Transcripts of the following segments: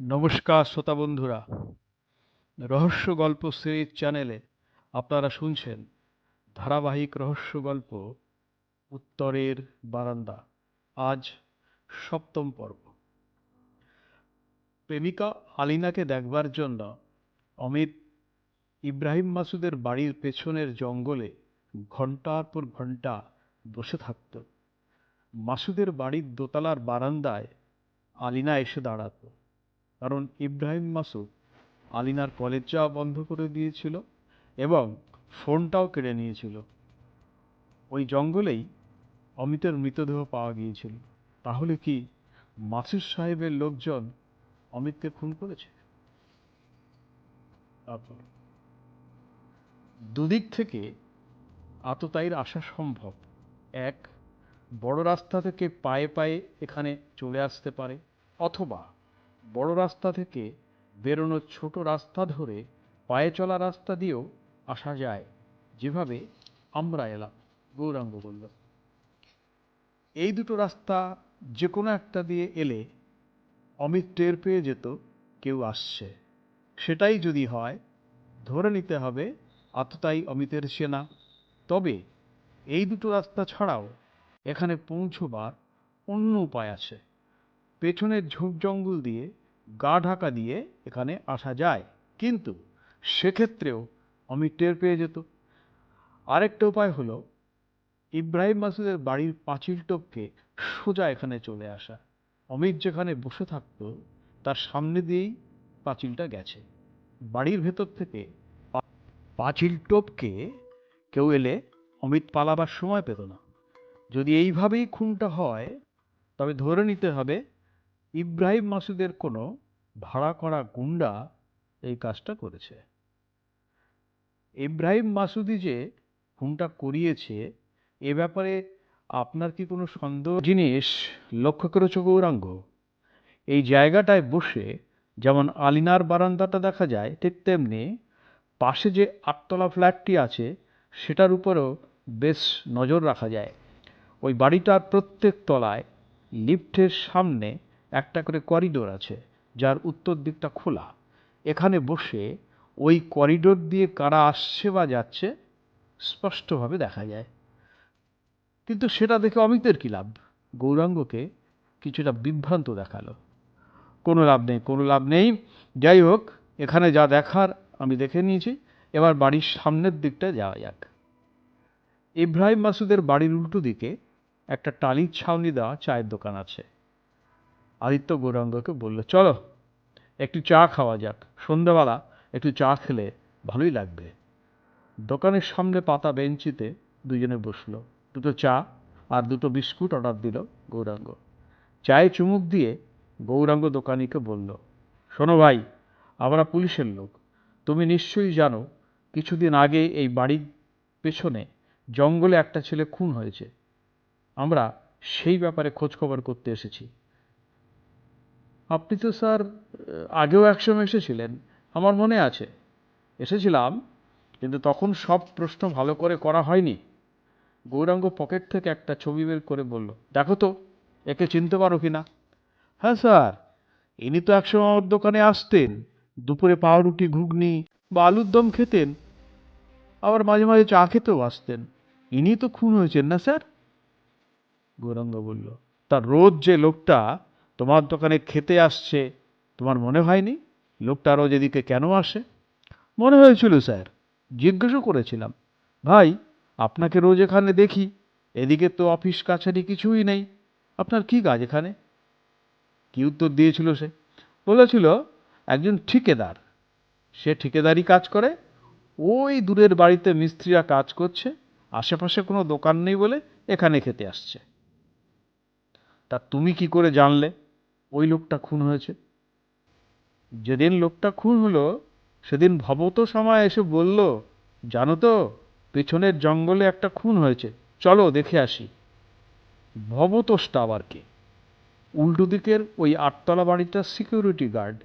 নমস্কার শ্রোতা বন্ধুরা। রহস্য গল্প সিরিজ চ্যানেলে আপনারা শুনছেন ধারাবাহিক রহস্য গল্প উত্তরের বারান্দা। আজ সপ্তম পর্ব। প্রেমিকা আলিনাকে দেখবার জন্য অমিত ইব্রাহিম মাসুদের বাড়ির পেছনের জঙ্গলে ঘণ্টার পর ঘণ্টা বসে থাকত। মাসুদের বাড়ির দোতলার বারান্দায় আলিনা এসে দাঁড়াতো। কারণ ইব্রাহিম মাসুদ আলিনার কলেজ যাওয়া বন্ধ করে দিয়েছিল এবং ফোনটাও কেড়ে নিয়েছিল। ওই জঙ্গলেই অমিতের মৃতদেহ পাওয়া গিয়েছিল। তাহলে কি মাসুদ সাহেবের লোকজন অমিতকে খুন করেছে? দুদিক থেকে আততায়ীর আসা সম্ভব। এক, বড় রাস্তা থেকে পায়ে পায়ে এখানে চলে আসতে পারে, অথবা বড় রাস্তা থেকে বেরোনো ছোট রাস্তা ধরে পায়ে চলা রাস্তা দিয়েও আসা যায়। যেভাবে আমরা এলাম। গৌরাঙ্গ বলল, এই দুটো রাস্তা যে কোনো একটা দিয়ে এলে অমিত টের পেয়ে যেত কেউ আসছে। সেটাই যদি হয়, ধরে নিতে হবে আততায়ী অমিতের সেনা। তবে এই দুটো রাস্তা ছাড়াও এখানে পৌঁছবার অন্য উপায় আছে। পেছনের ঝোপ জঙ্গল দিয়ে গা ঢাকা দিয়ে এখানে আসা যায়। কিন্তু সেক্ষেত্রেও অমিত টের পেয়ে যেত। আরেকটা উপায় হলো, ইব্রাহিম মাসুদের বাড়ির পাঁচিল টপকে সোজা এখানে চলে আসা। অমিত যেখানে বসে থাকতো, তার সামনে দিয়েই পাঁচিলটা গেছে। বাড়ির ভেতর থেকে পাঁচিল টপকে কেউ এলে অমিত পালাবার সময় পেত না। যদি এইভাবেই খুনটা হয়, তবে ধরে নিতে হবে ইব্রাহিম মাসুদের কোনো ভাড়া করা গুন্ডা এই কাজটা করেছে। ইব্রাহিম মাসুদি যে খুনটা করিয়েছে, এ ব্যাপারে আপনার কি কোনো সন্দেহ? জিনিস লক্ষ্য করেছ গৌরাঙ্গ? এই জায়গাটায় বসে যেমন আলিনার বারান্দাটা দেখা যায়, ঠিক তেমনি পাশে যে আটতলা ফ্ল্যাটটি আছে, সেটার উপরেও বেশ নজর রাখা যায়। ওই বাড়িটার প্রত্যেক তলায় লিফটের সামনে একটা করে করিডোর আছে, যার উত্তর দিকটা খোলা। এখানে বসে ওই করিডোর দিয়ে কারা আসছে বা যাচ্ছে স্পষ্টভাবে দেখা যায়। কিন্তু সেটা দেখে অমিতের কী লাভ? গৌরাঙ্গকে কিছুটা বিভ্রান্ত দেখাল। কোনো লাভ নেই, কোনো লাভ নেই। যাই হোক, এখানে যা দেখার আমি দেখে নিয়েছি। এবার বাড়ির সামনের দিকটা যাওয়া যাক। ইব্রাহিম মাসুদের বাড়ির উল্টো দিকে একটা টালির ছাউনি দেওয়া চায়ের দোকান আছে। আদিত্য গৌরাঙ্গকে বলল, চলো, একটু চা খাওয়া যাক। সন্ধ্যাবেলা একটু চা খেলে ভালোই লাগবে। দোকানের সামনে পাতা বেঞ্চিতে দুজনে বসল। দুটো চা আর দুটো বিস্কুট অর্ডার দিল গৌরাঙ্গ। চায়ে চুমুক দিয়ে গৌরাঙ্গ দোকানিকে বলল, শোনো ভাই, আমরা পুলিশের লোক। তুমি নিশ্চয়ই জানো, কিছুদিন আগে এই বাড়ির পেছনে জঙ্গলে একটা ছেলে খুন হয়েছে। আমরা সেই ব্যাপারে খোঁজখবর করতে এসেছি। আপনি তো স্যার আগেও একসময় এসেছিলেন। আমার মনে আছে। এসেছিলাম, কিন্তু তখন সব প্রশ্ন ভালো করে করা হয়নি। গৌরাঙ্গ পকেট থেকে একটা ছবি বের করে বলল, দেখো তো, একে চিনতে পারো কি না? হ্যাঁ স্যার, ইনি তো একসময় আমার দোকানে আসতেন। দুপুরে পাউরুটি, ঘুগনি বা আলুর দম খেতেন। আবার মাঝে মাঝে চা খেতেও আসতেন। ইনি তো খুন হয়েছেন না স্যার? গৌরাঙ্গ বলল তার রোজ যে লোকটা তোমার দোকানে খেতে আসছে, তোমার মনে হয়নি? লোকটা রোজ এদিকে কেন আসে? মনে হয়েছিল, স্যার, জিজ্ঞেসও করেছিলাম। ভাই, আপনাকে রোজ এখানে দেখি, এদিকে তো অফিস কাছারি কিছুই নেই। আপনার কি কাজ এখানে? কি উত্তর দিয়েছিল সে? বলেছিল, একজন ঠিকাদার। সে ঠিকাদারি কাজ করে, ওই দূরের বাড়িতে মিস্ত্রিরা কাজ করছে, আশেপাশে কোনো দোকান নেই বলে এখানে খেতে আসছে। তা তুমি কি করে জানলে? ওই লোকটা খুন হয়েছে। যেদিন লোকটা খুন হলো, সেদিন ভবত সময় এসে বলল, জানো তো, পেছনের জঙ্গলে একটা খুন হয়েছে, চলো দেখে আসি। ভবতোষটা আবার কে? উল্টো দিকের ওই আটতলা বাড়িটার সিকিউরিটি গার্ড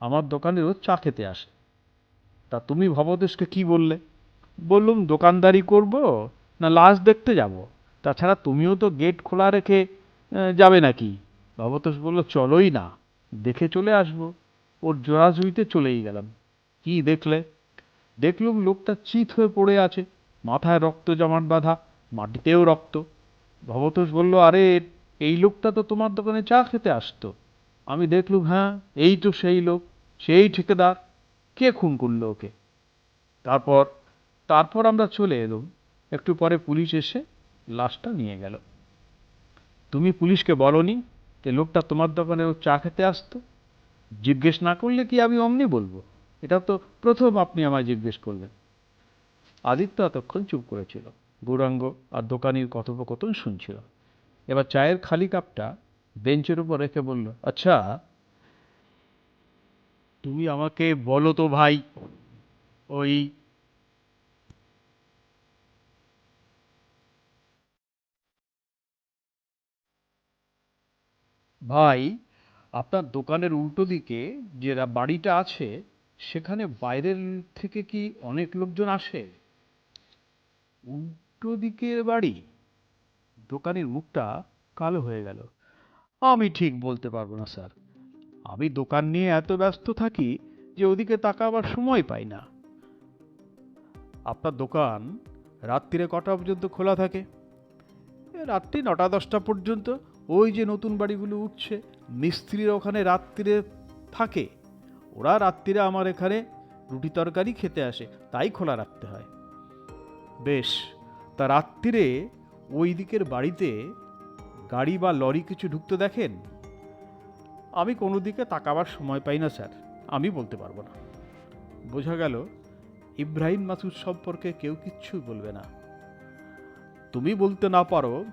আমার দোকানে রোজ চা খেতে আসে। তা তুমি ভবতোষকে কি বললে? বললুম, দোকানদারি করব না লাশ দেখতে যাব। তাছাড়া তুমিও তো গেট খোলা রেখে যাবে নাকি? ভবতোষ বলল, চলোই না, দেখে চলে আসব। ওর জোড়াজুড়িতে চলেই গেলাম। কি দেখলে? দেখলুম লোকটা চিত হয়ে পড়ে আছে, মাথায় রক্ত জমাট বাঁধা, মাটিতেও রক্ত। ভবতোষ বলল, আরে, এই লোকটা তো তোমার দোকানে চা খেতে আসতো। আমি দেখলুম হ্যাঁ এই তো সেই লোক, সেই ঠিকাদার। কে খুন করল ওকে? তারপর তারপর আমরা চলে এলুম। একটু পরে পুলিশ এসে লাশটা নিয়ে গেল। তুমি পুলিশকে বলনি? যে লোকটা তোমার দোকানে চা খেতে আসতো, জিজ্ঞেস না করলে কি আমি অমনি বলব? এটা তো প্রথম আপনি আমায় জিজ্ঞেস করলেন। আদিত্য এতক্ষণ চুপ করেছিল, গৌরাঙ্গ আর দোকানির কথোপকথন শুনছিল। এবার চায়ের খালি কাপটা বেঞ্চের উপর রেখে বলল আচ্ছা তুমি আমাকে বলো তো ভাই, ওই ভাই, আপনার দোকানের উল্টো দিকে যে বাড়িটা আছে, সেখানে বাইরের থেকে কি অনেক লোকজন আসে? উল্টো দিকের বাড়ি? দোকানের মুখটা কালো হয়ে গেল। আমি ঠিক বলতে পারব না, স্যার। আমি দোকান নিয়ে এত ব্যস্ত থাকি যে ওদিকে তাকাবার সময় পাই না। আপনার দোকান রাত্রিরে কটা পর্যন্ত খোলা থাকে? রাত্রি নটা, দশটা পর্যন্ত। ওই যে নতুন বাড়িগুলো উঠছে, মিস্ত্রিরা ওখানে রাত্রিরে থাকে। ওরা রাত্রিরে আমার এখানে রুটি তরকারি খেতে আসে, তাই খোলা রাখতে হয়। বেশ, তা রাত্রিরে ওই দিকের বাড়িতে গাড়ি বা লরি কিছু ঢুকতে দেখেন? আমি কোনো দিকে তাকাবার সময় পাই না, স্যার। আমি বলতে পারব না। বোঝা গেল, ইব্রাহিম মাসুদ সম্পর্কে কেউ কিচ্ছু বলবে না। তুমি বলতে না পারো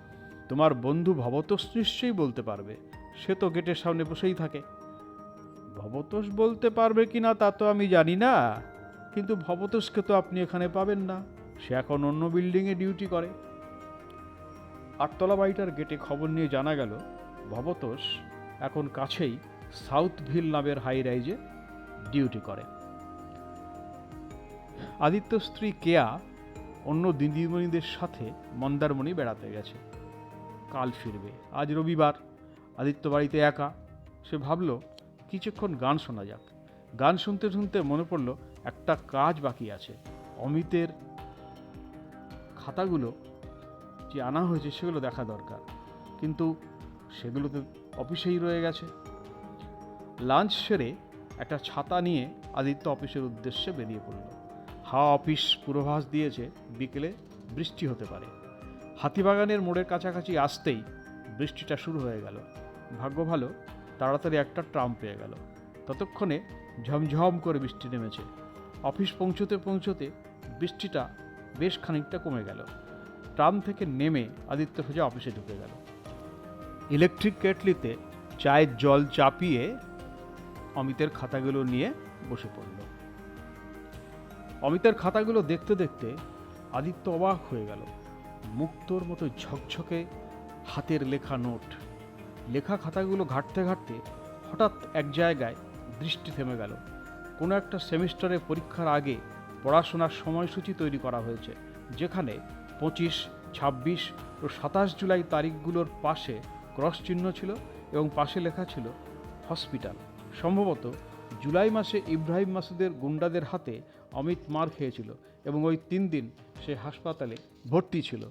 তোমার বন্ধু ভবতোষ নিশ্চয়ই বলতে পারবে। সে তো গেটের সামনে বসেই থাকে। ভবতোষ বলতে পারবে কি না তা তো আমি জানি না। কিন্তু ভবতোষকে তো আপনি এখানে পাবেন না। সে এখন অন্য বিল্ডিংয়ে ডিউটি করে। আটতলা বাড়িটার গেটে খবর নিয়ে জানা গেল, ভবতোষ এখন কাছেই সাউথ ভিল নামের হাই রাইজে ডিউটি করে। আদিত্য স্ত্রী কেয়া অন্য দিদিমণিদের সাথে মন্দারমণি বেড়াতে গেছে। কাল ফিরবে। আজ রবিবার। আদিত্য বাড়িতে একা। সে ভাবল, কিছুক্ষণ গান শোনা যাক। গান শুনতে শুনতে মনে পড়ল, একটা কাজ বাকি আছে। অমিতের খাতাগুলো যে আনা হয়েছে, সেগুলো দেখা দরকার। কিন্তু সেগুলো তো অফিসেই রয়ে গেছে। লাঞ্চ সেরে একটা ছাতা নিয়ে আদিত্য অফিসের উদ্দেশ্যে বেরিয়ে পড়ল। হাওয়া অফিস পূর্বাভাস দিয়েছে, বিকেলে বৃষ্টি হতে পারে। হাতিবাগানের মোড়ের কাছাকাছি আসতেই বৃষ্টিটা শুরু হয়ে গেল। ভাগ্য ভালো, তাড়াতাড়ি একটা ট্রাম পেয়ে গেল। ততক্ষণে ঝমঝম করে বৃষ্টি নেমেছে। অফিস পৌঁছতে পৌঁছতে বৃষ্টিটা বেশ খানিকটা কমে গেল। ট্রাম থেকে নেমে আদিত্য সোজা অফিসে ঢুকে গেল। ইলেকট্রিক কেটলিতে চায়ের জল চাপিয়ে অমিতের খাতাগুলো নিয়ে বসে পড়ল। অমিতের খাতাগুলো দেখতে দেখতে আদিত্য অবাক হয়ে গেল। মুক্তোর মতো ঝকঝকে হাতের লেখা নোট। লেখা খাতাগুলো ঘাঁটতে ঘাঁটতে হঠাৎ এক জায়গায় দৃষ্টি থেমে গেল। কোনো একটা সেমিস্টারের পরীক্ষার আগে পড়াশোনার সময়সূচি তৈরি করা হয়েছে, যেখানে পঁচিশ, ছাব্বিশ ও সাতাশ জুলাই তারিখগুলোর পাশে ক্রস চিহ্ন ছিল এবং পাশে লেখা ছিল হসপিটাল। সম্ভবত জুলাই মাসে ইব্রাহিম মাসুদের গুন্ডাদের হাতে অমিত মার খেয়েছিল এবং ওই তিন দিন সে হাসপাতালে ভর্তি ছিল।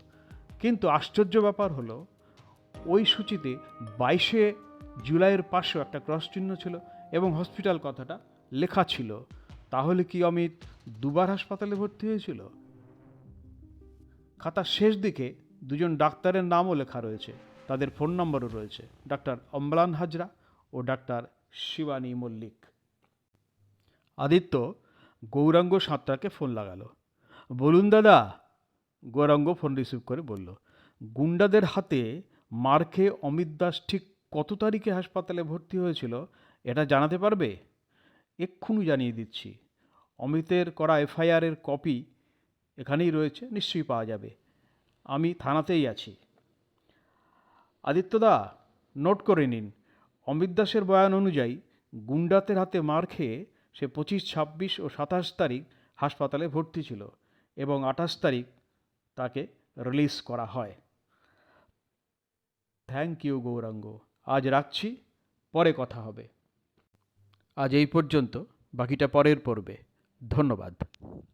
কিন্তু আশ্চর্য ব্যাপার হলো, ওই সূচিতে বাইশে জুলাইয়ের পাশেও একটা ক্রস চিহ্ন ছিল এবং হসপিটাল কথাটা লেখা ছিল। তাহলে কি অমিত দুবার হাসপাতালে ভর্তি হয়েছিল? খাতার শেষ দিকে দুজন ডাক্তারের নামও লেখা রয়েছে। তাদের ফোন নম্বরও রয়েছে। ডাক্তার অম্লান হাজরা ও ডাক্তার শিবানী মল্লিক। আদিত্য গৌরাঙ্গ সাঁতরাকে ফোন লাগালো। বলুন দাদা, গৌরাঙ্গ ফোন রিসিভ করে বলল, গুন্ডাদের হাতে মার খেয়ে অমিত দাস ঠিক কত তারিখে হাসপাতালে ভর্তি হয়েছিল এটা জানাতে পারবে? এক্ষুনি জানিয়ে দিচ্ছি। অমিতের করা এফআইআরের কপি এখানেই রয়েছে, নিশ্চয়ই পাওয়া যাবে। আমি থানাতেই আছি। আদিত্যদা, নোট করে নিন, অমিত দাসের বয়ান অনুযায়ী গুন্ডাতের হাতে মার খেয়ে সে পঁচিশ, ছাব্বিশ ও সাতাশ তারিখ হাসপাতালে ভর্তি ছিল এবং আঠাশ তারিখ তাকে রিলিজ করা হয়। Thank you Gauranga. আজ রাখছি, পরে কথা হবে। আজ এই পর্যন্ত, বাকিটা পরের পর্বে। ধন্যবাদ।